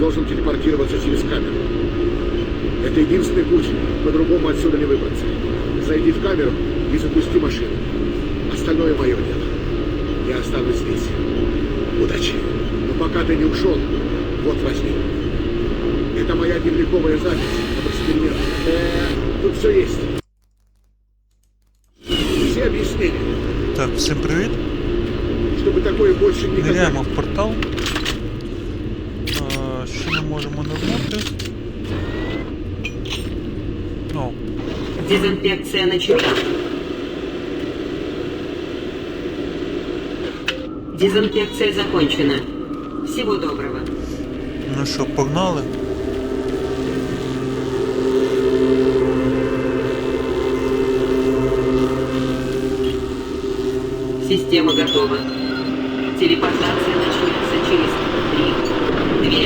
должен телепортироваться через камеру. Это единственный путь, по-другому отсюда не выбраться. Зайди в камеру и запусти машину. Остальное мое дело. Я останусь здесь. Удачи. Но пока ты не ушел, вот возьми. Это моя дневниковая запись об эксперименте. Э, тут все есть. Все объяснения. Так, всім привіт. Чтобы такое больше никогда... Ниряємо в портал. Що ми можемо набути? О, Дезинфекция начата. Дезинфекция закончена. Всего доброго. ну що, погнали? Система готова. Телепортация начнется через. І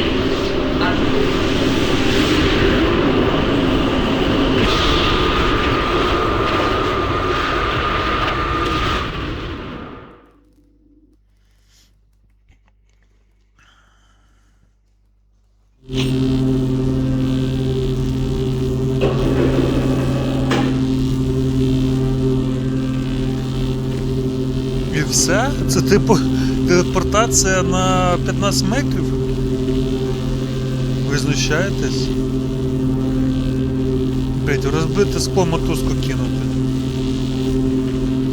все? Це типу телепортація на 15 метрів? Ви знущаєтесь? Блять, розбити скло мотузку кинути.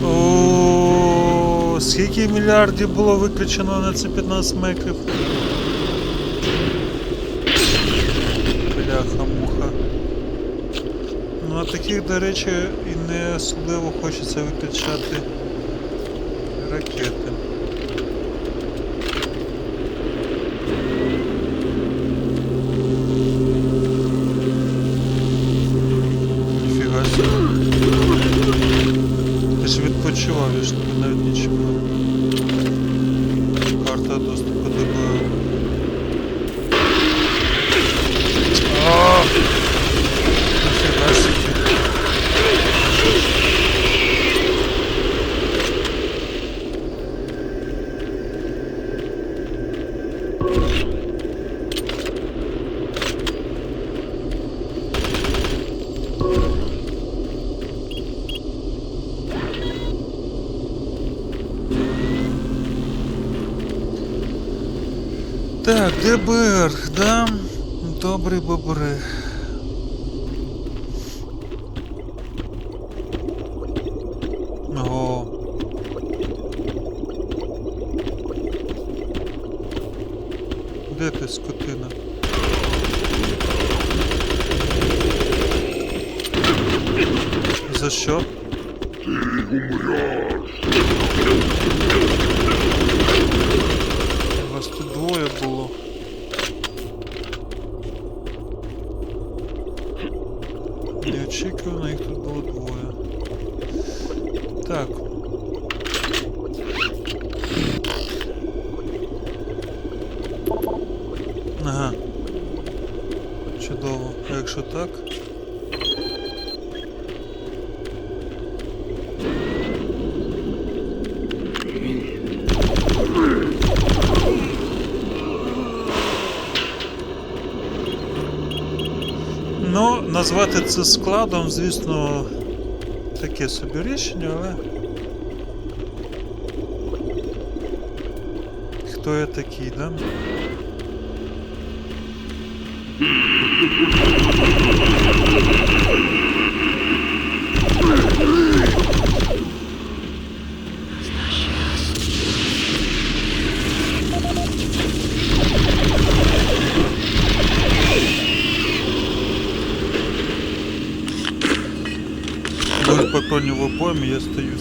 О, скільки мільярдів було виключено на ці 15 метрів? Бляха-муха. Ну а таких, до речі, і не особливо хочеться виключати ракети. ДБР, да? Добрі бобри. Ого. Де ти, скотина? За що? Вас тут двоє було. Неочікувано їх тут було двоє. Так. Ага. Чудово. А якщо так? Ну, назвати це складом, звісно, таке собі рішення, але. Хто я такий, да? В обоймі, я стою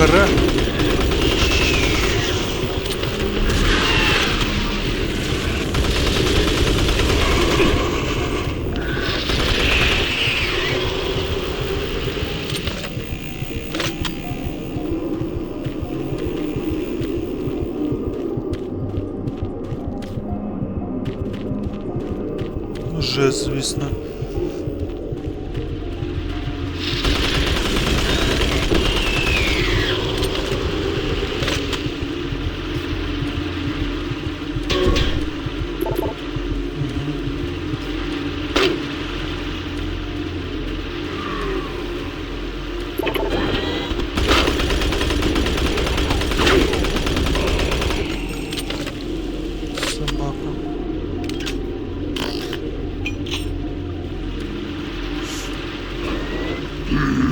кара. Вже, звісно. Mm-hmm.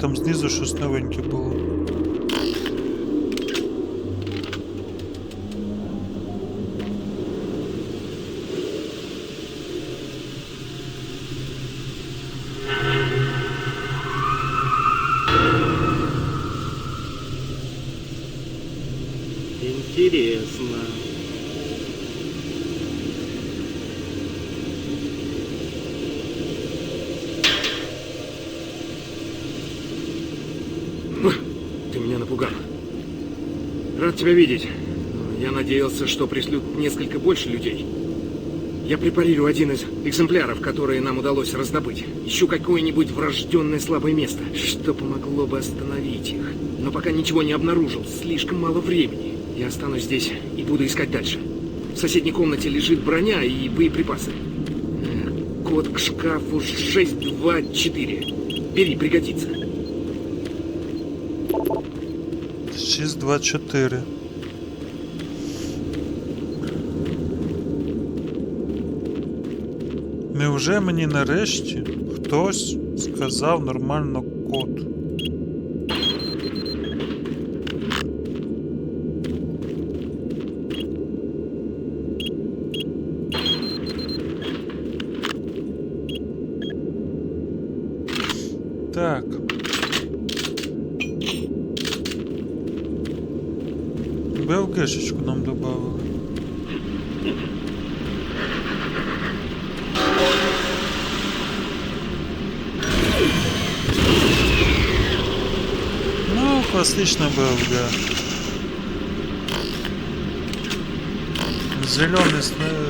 Там знизу щось новеньке було. Тебя видеть. Я надеялся, что пришлют несколько больше людей. Я препарирую один из экземпляров, которые нам удалось раздобыть. Ищу какое-нибудь врожденное слабое место, что помогло бы остановить их. Но пока ничего не обнаружил, слишком мало времени. Я останусь здесь и буду искать дальше. В соседней комнате лежит броня и боеприпасы. Код к шкафу 624. Бери, пригодится. 624. Невже мені нарешті хтось сказав нормально код? послышно было. да. Зеленый,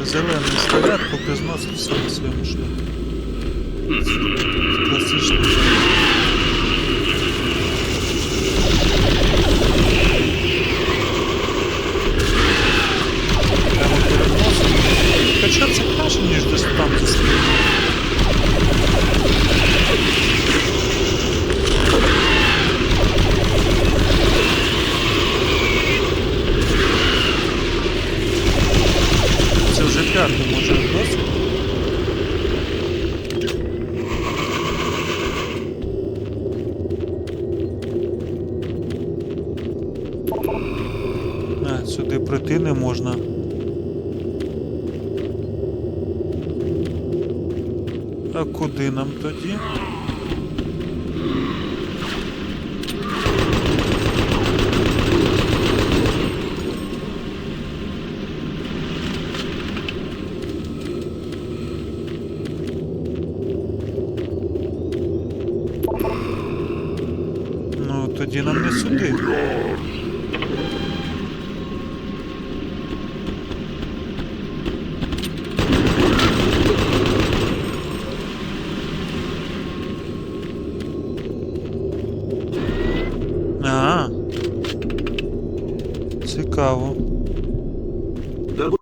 зеленый снаряд по космосу все своем что Послышно. Там вот переносом. Качаться каша ниже, что там-то стоит. Цікаво. Добро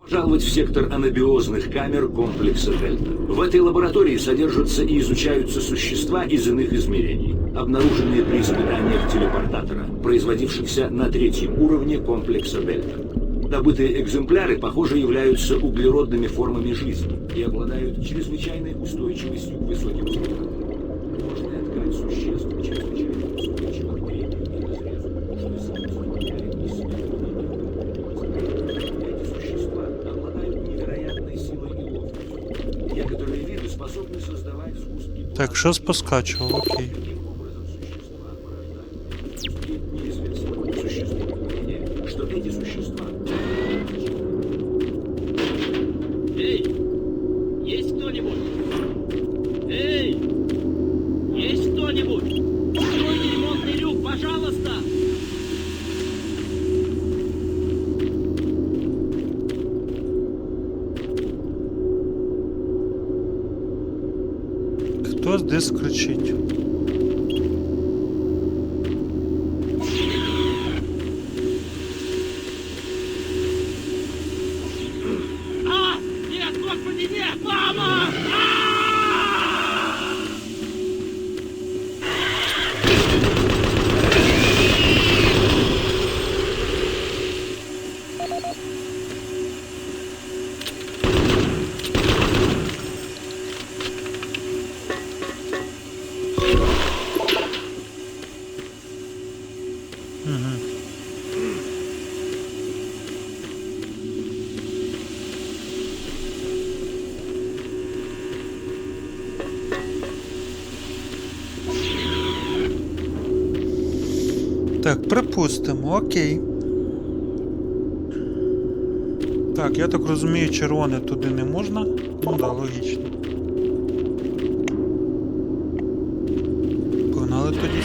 пожаловать в сектор анабиозных камер комплекса Дельта. В этой лаборатории содержатся и изучаются существа из иных измерений, обнаруженные при испытаниях телепортатора, производившихся на третьем уровне комплекса Дельта. Добытые экземпляры, похоже, являются углеродными формами жизни и обладают чрезвычайной устойчивостью к высоким температурам. Можно ткань существ чрезвычайно Так, що споскачував? Окей. Хтось десь кричить. Так, припустимо, окей. Так, я так розумію, червоне туди не можна. Ну да, логічно. Погнали тоді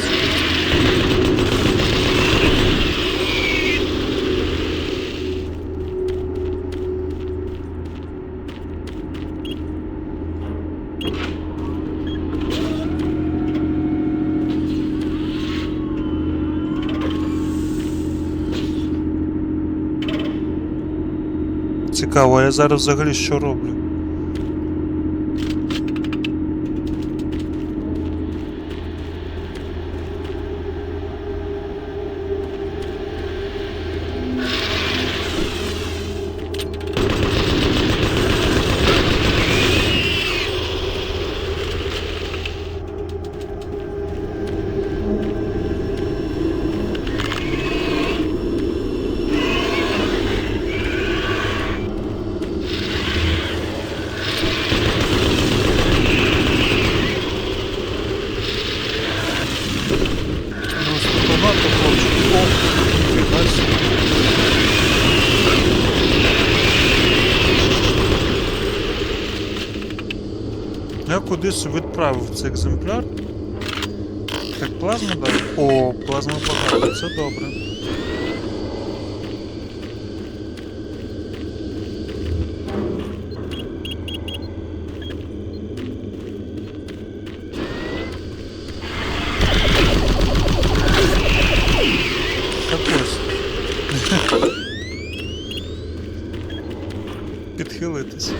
Цікаво, а я зараз взагалі що роблю? Собі. Я кудись відправив цей екземпляр. Так, плазму дав? О, плазма багато, це добре. Підхилитись.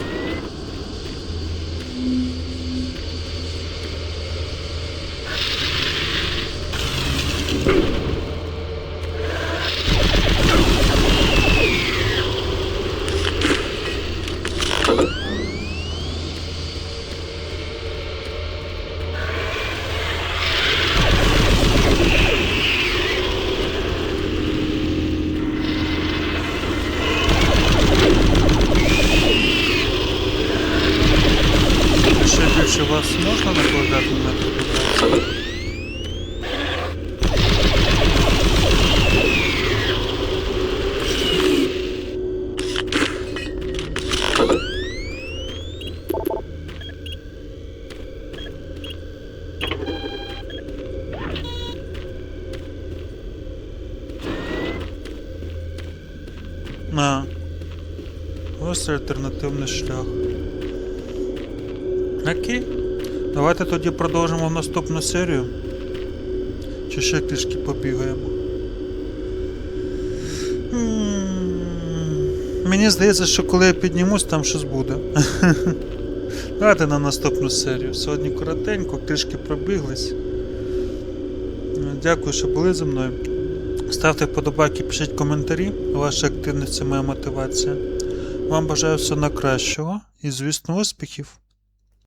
Чи вас можна накладати на вібрації? А. Ось альтернативний шлях. Окей. Давайте тоді продовжимо в наступну серію. Чи ще трішки побігаємо. Мені здається, що коли я піднімусь, там щось буде. Давайте на наступну серію. Сьогодні коротенько, трішки пробіглись. Дякую, що були зі мною. Ставте вподобайки, пишіть коментарі. Ваша активність це моя мотивація. Вам бажаю всього найкращого і, звісно, успіхів!